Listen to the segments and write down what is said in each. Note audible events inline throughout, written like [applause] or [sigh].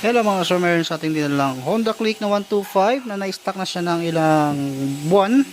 Hello mga sir, meron sa ating dinalang Honda Click na 125 na na-stock na siya ng ilang buwan.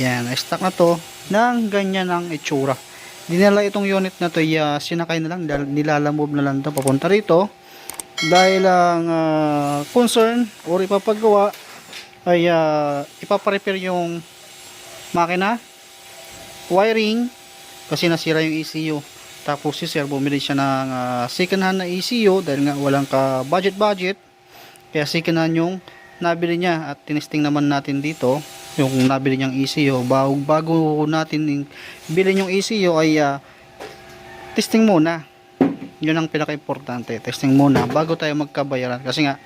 Yan, na-stock na to ng ganyan ang itsura. Dinala itong unit na to, ya, sinakay na lang, dahil nilalamove na lang to papunta rito. Dahil ang ah, concern or ipapagawa ay uh, ipaparepair yung makina, wiring, kasi nasira yung ECU. Tapos si sir bumili siya ng ah, second hand na ECU dahil nga walang ka budget budget. Kaya second hand yung nabili niya at tinesting naman natin dito yung nabili niyang ECU. Bago, bago natin bilhin yung ECU ay ah, testing muna. Yun ang pinaka-importante. Testing muna bago tayo magkabayaran. Kasi nga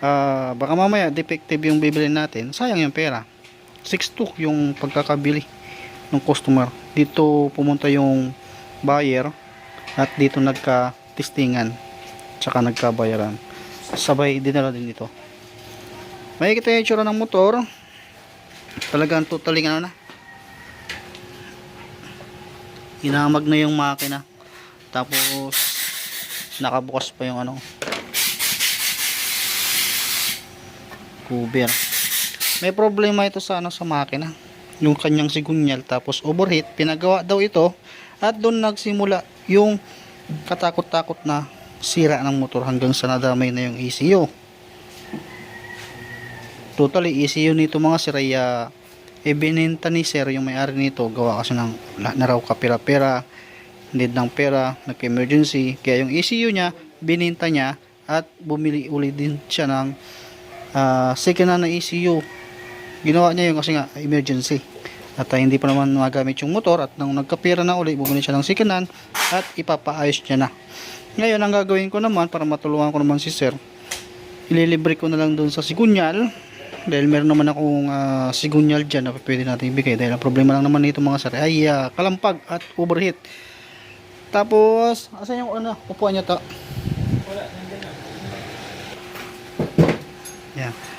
ah, baka mamaya defective yung bibili natin. Sayang yung pera. 6.2 yung pagkakabili ng customer. Dito pumunta yung buyer at dito nagka-testingan tsaka nagkabayaran. Sabay dinala din ito makikita yung itsura ng motor. Talagang totally ano na. Inamag na yung makina. Tapos nakabukas pa yung ano cover. May problema ito sa ano sa makina. Yung kanyang sigunyal tapos overheat pinagawa daw ito at doon nagsimula yung katakot-takot na sira ng motor hanggang sa nadamay na yung ECU. Totally ECU nito mga sir ay uh, ibinenta ni sir yung may-ari nito. Gawa kasi ng na, raw kapira-pera need ng pera, nagka-emergency kaya yung ECU niya, bininta niya at bumili uli din siya ng uh, second na ECU ginawa niya yung kasi nga emergency at uh, hindi pa naman magamit yung motor at nung nagkapira na uli bumili siya ng hand at ipapaayos niya na. Ngayon ang gagawin ko naman para matulungan ko naman si sir ililibre ko na lang doon sa sigunyal. Dahil meron naman akong uh, sigunyal dyan na pwede natin ibigay. Dahil ang problema lang naman nito mga sir ay uh, kalampag at overheat. Tapos asan yung ano? Upuan niya to. Yan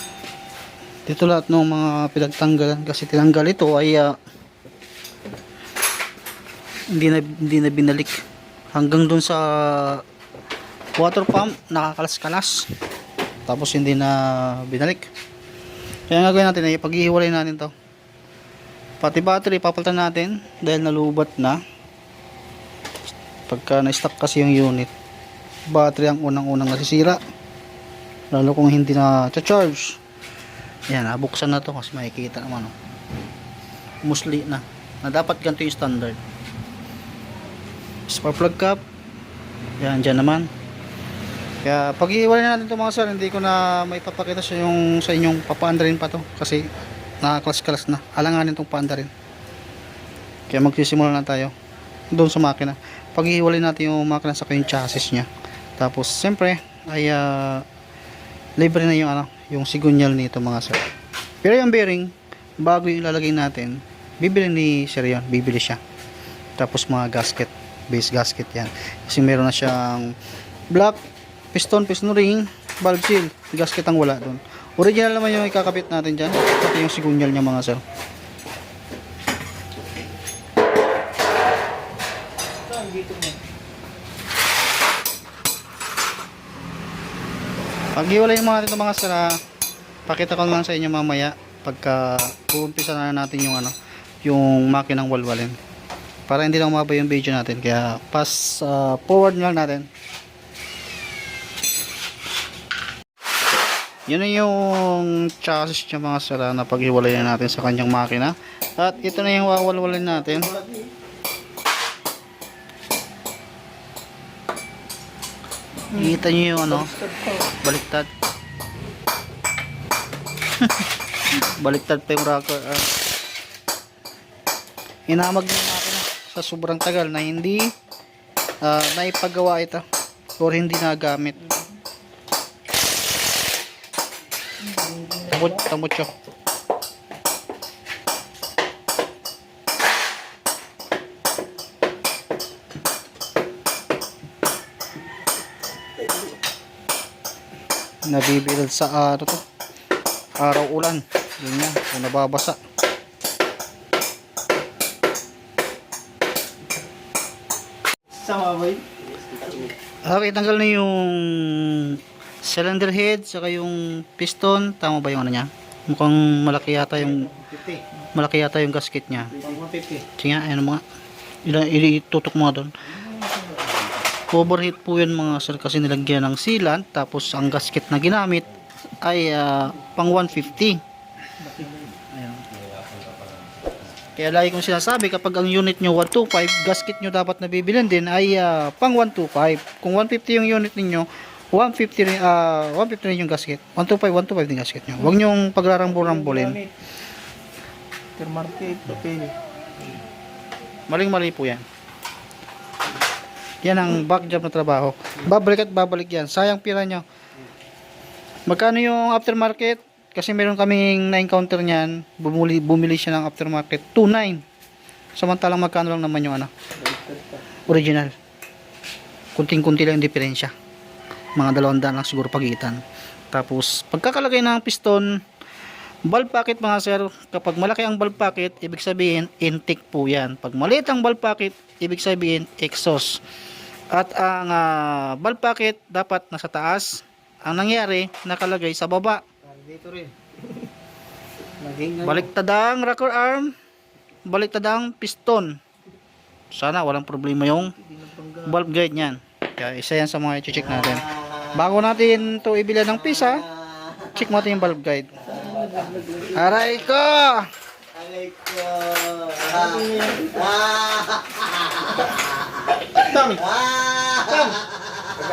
dito lahat ng mga pinagtanggalan kasi tinanggal ito ay ah, hindi na hindi na binalik. Hanggang dun sa water pump nakakalas-kalas tapos hindi na binalik. Kaya nga gawin natin ay paghihiwalay natin to. Pati battery papalitan natin dahil nalubat na. Pagka na-stuck kasi yung unit battery ang unang-unang nasisira. Lalo kung hindi na charge yan, nabuksan na to kasi makikita naman oh. Musli na. Na dapat ganito yung standard. Spark plug cap. Yan, dyan naman. Kaya pag iiwalay natin ito mga sir, hindi ko na may papakita sa yung sa inyong papaandarin pa to kasi nakaklas-kalas na. Alanganin itong paandarin. Kaya magsisimula na tayo doon sa makina. Pag iiwalay natin yung makina sa yung chassis niya. Tapos, siyempre, ay ah, libre na yung ano, yung sigunyal nito mga sir. Pero yung bearing, bago yung ilalagay natin, bibili ni sir yan, bibili siya. Tapos mga gasket, base gasket yan. Kasi meron na siyang black, piston, piston ring, valve seal, gasket ang wala doon. Original naman yung ikakabit natin dyan, pati yung sigunyal niya mga sir. Pag-iwalay mo natin itong mga sira, pakita ko naman sa inyo mamaya pagka uumpisa na natin yung ano, yung makinang walwalin. Para hindi lang mababa yung video natin. Kaya pass uh, forward lang natin. Yun na yung chassis niya mga sira na paghiwalay na natin sa kanyang makina. At ito na yung wawalwalin natin. Kita nyo yung ano, baliktad. [laughs] baliktad pa yung rocker. Ah. Inamag ng makina sa sobrang tagal na hindi ah, naipagawa ito or hindi nagamit. Tamot, tamot siya. Nabibilad sa araw to araw ulan yun yan kung nababasa Sama boy. Okay, tanggal na yung cylinder head saka yung piston. Tama ba yung ano niya? Mukhang malaki yata yung 50. malaki yata yung gasket niya. Pang 150. Sige nga, ano mga itutok mo nga doon. Overheat po yan mga sir kasi nilagyan ng sealant tapos ang gasket na ginamit ay ah, pang 150. Ayan. Kaya lagi kong sinasabi kapag ang unit nyo 125, gasket nyo dapat na bibilin din ay ah, pang 125. Kung 150 yung unit ninyo, 150 rin, ah 150 rin yung gasket. 125, 125 din gasket nyo. Huwag nyo pagrarambol-rambolin. Aftermarket, papel. Maling-mali po yan. Yan ang back job na trabaho. Babalik at babalik yan. Sayang pira nyo. Magkano yung aftermarket? Kasi meron kaming na-encounter niyan. Bumuli, bumili siya ng aftermarket. 2.9. Samantalang magkano lang naman yung ano? Original. Kunting-kunti lang yung diferensya. Mga dalawang daan lang siguro pagitan. Tapos, pagkakalagay ng piston, Valve packet mga sir, kapag malaki ang valve packet, ibig sabihin intake po yan. Pag maliit ang valve packet, ibig sabihin exhaust. At ang ah, valve packet dapat nasa taas. Ang nangyari, nakalagay sa baba. Dito rin. Naging Baliktadang rocker arm, baliktadang piston. Sana walang problema yung valve guide niyan. Kaya isa yan sa mga i-check natin. Bago natin to ibili ng pisa, check mo natin yung valve guide. Aray ko! Alay ko. Ah. [laughs] Dami. Ah.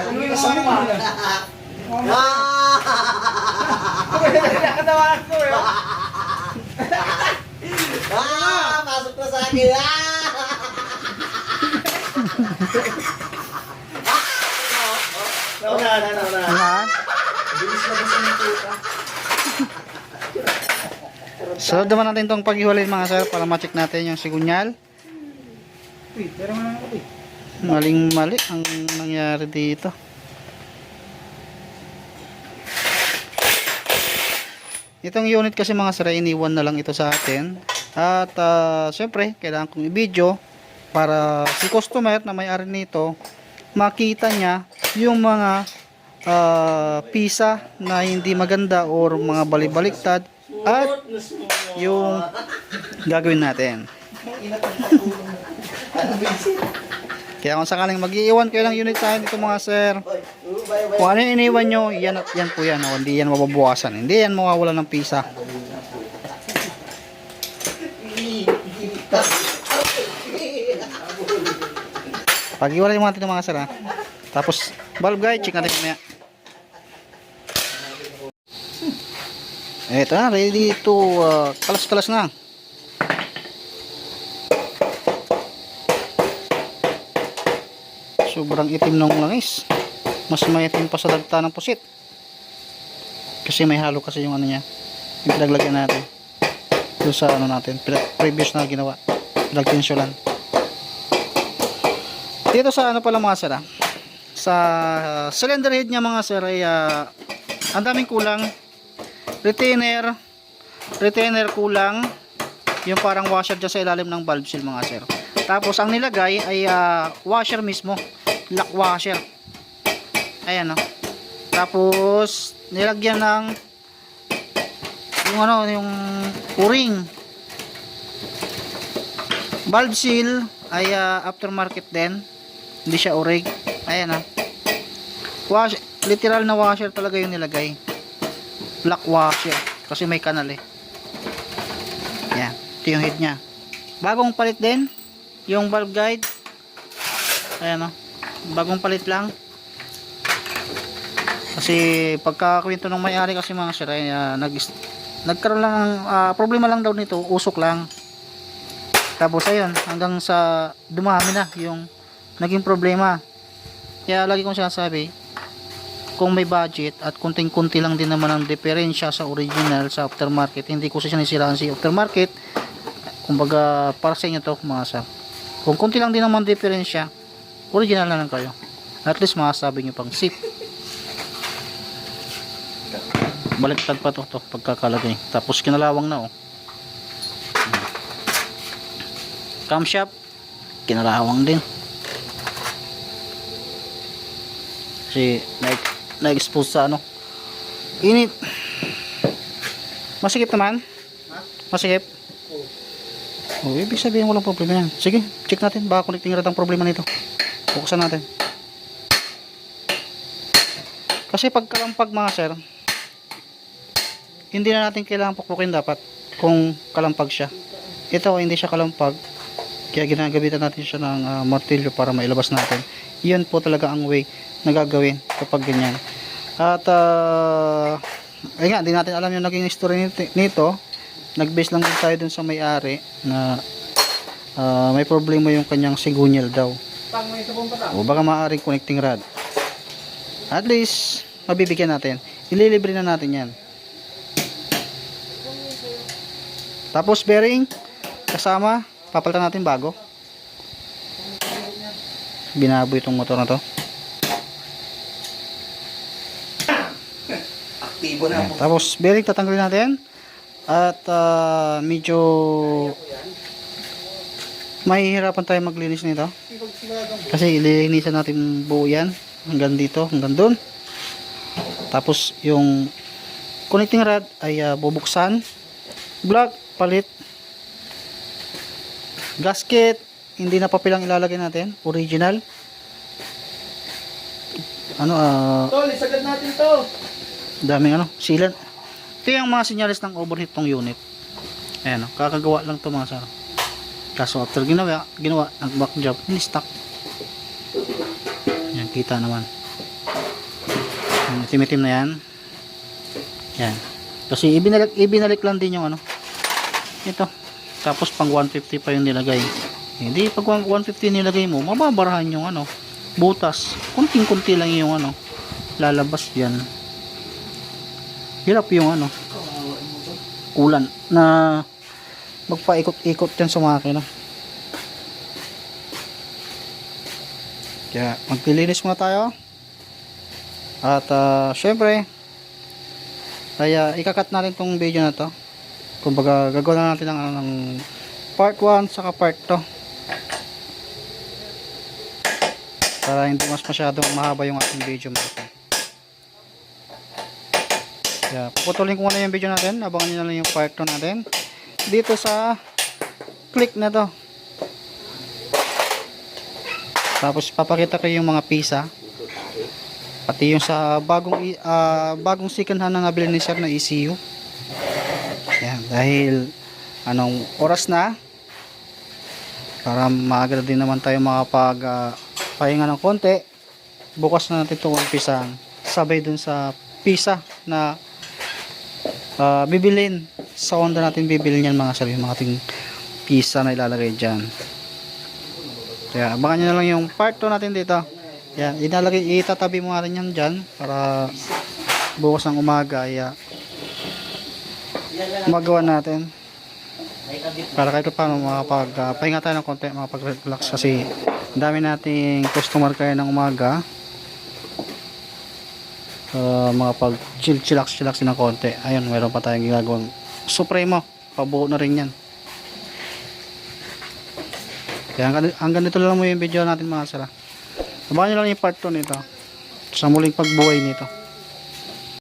Ano yung sa mga? Ah. Nakatawa ko eh. Ah. Pasok na sa akin. Ah. Nauna, nauna, nauna. Ha? Sunod naman natin itong paghiwalay mga sir para ma-check natin yung sigunyal. Uy, pero mo na ako eh. Maling mali ang nangyari dito. Itong unit kasi mga sir ay iniwan na lang ito sa atin. At ah, syempre, kailangan kong i-video para si customer na may-ari nito makita niya yung mga ah, pisa na hindi maganda or mga balibaliktad at yung gagawin natin. Kaya kung sakaling mag-iiwan kayo ng unit sa akin dito mga sir, kung ano yung iniwan nyo, yan at yan po yan. O, hindi yan mababawasan. Hindi yan mawawala ng pisa. Pag-iwalay mo natin ng mga sir ha. Tapos, valve guide, check natin mamaya. Eto na, ready to uh, kalas-kalas na. Sobrang itim ng langis. Mas maitim pa sa dagta ng pusit. Kasi may halo kasi yung ano niya. Yung pinaglagyan natin. Doon sa ano natin. pre- Previous na ginawa. Pinagtensyolan. Dito sa ano pala mga sir ah. Sa uh, cylinder head niya mga sir ay ah, ang daming kulang. Retainer. Retainer kulang. Yung parang washer dyan sa ilalim ng valve seal mga sir. Tapos ang nilagay ay ah, washer mismo. Lock washer. Ayan oh. Tapos nilagyan ng yung ano, yung o-ring. Valve seal ay ah, aftermarket din. Hindi siya o-ring. Ayan ah. Wash, literal na washer talaga yung nilagay. Black washer kasi may kanal eh. Yan, ito yung head niya. Bagong palit din yung valve guide. Ayan oh. Bagong palit lang. Kasi pagka kwento ng may-ari kasi mga sir ay ah, nag nagkaroon lang ng ah, problema lang daw nito, usok lang. Tapos ayun, hanggang sa dumami na yung naging problema. Kaya lagi kong sinasabi, kung may budget at kunting-kunti lang din naman ang diferensya sa original sa aftermarket, hindi ko sinisiraan si aftermarket. Kumbaga, para sa inyo to mga sir. Kung kunti lang din naman diferensya, original na lang kayo. At least masasabi nyo pang sip. Baliktad pa to, to pagkakalagay. Tapos kinalawang na oh. Camshaft, kinalawang din. Kasi na- na-expose sa ano. Init. Masikip naman? Masikip? Oh, ibig sabihin walang problema yan. Sige, check natin. Baka connecting rod ang problema nito. Buksan natin. Kasi pag kalampag mga sir, hindi na natin kailangan pukpukin dapat kung kalampag siya. Ito, hindi siya kalampag. Kaya ginagabitan natin siya ng ah, martilyo para mailabas natin. Yun po talaga ang way na gagawin kapag ganyan. At, uh, ay nga, di natin alam yung naging history nito. Nag-base lang din tayo dun sa may-ari na ah, may problema yung kanyang sigunyal daw. Pang may sabong pata. O baka maaaring connecting rod. At least, mabibigyan natin. Ililibre na natin yan. Tapos bearing, kasama, papalitan natin bago. Binaboy itong motor na to. Aktibo na Ayan. Tapos bearing tatanggalin natin. At ah, medyo mahihirapan tayo maglinis nito. Kasi ililinisan natin buo yan. Hanggang dito, hanggang doon. Tapos yung connecting rod ay ah, bubuksan. Block, palit. Gasket, hindi na papilang ilalagay natin. Original. Ano, ah, Tol, isagad natin to. daming ano, sealant. Ito yung mga sinyalis ng overheat tong unit. Ayan, oh, kakagawa lang to mga sir. Kaso after ginawa, ginawa, ang back job, hindi stuck. Yan, kita naman. Yung itim-itim na yan. Yan. Kasi ibinalik, ibinalik lang din yung ano. Ito. Tapos pang 150 pa yung nilagay. Hindi, pag 150 nilagay mo, mababarahan yung ano, butas. Kunting-kunti lang yung ano, lalabas yan hirap yung ano ulan na magpaikot-ikot yan sa makina kaya magpilinis muna tayo at ah, syempre kaya ikakat natin tong video na to kumbaga gagawin na natin ng, ano, ng part 1 saka part 2 para hindi mas masyadong mahaba yung ating video to. Yeah, puputulin ko muna yung video natin. Abangan nyo na lang yung part 2 natin. Dito sa click na to. Tapos papakita ko yung mga pisa. Pati yung sa bagong ah, bagong second hand na nabili ni sir na ECU. Yan, dahil anong oras na para maaga din naman tayo makapag ah, pahinga ng konti. Bukas na natin itong umpisahan. Sabay dun sa pisa na ah, bibilin sa Honda natin bibilin yan mga sabi mga ating pisa na ilalagay dyan. Kaya abangan nyo na lang yung part 2 natin dito. Yan inalagay itatabi mo nga rin yan dyan para bukas ng umaga ay ah, magawa natin. Para kahit paano makapag ah, pahinga tayo ng konti makapag relax kasi dami nating customer kaya ng umaga uh, mga pag chill chillax chillax ng konti. Ayun meron pa tayong ginagawang supremo. Pabuo na rin yan. Kaya hanggang, dito lang mo yung video natin mga sala abangan nyo lang yung part 2 nito. Sa muling pagbuhay nito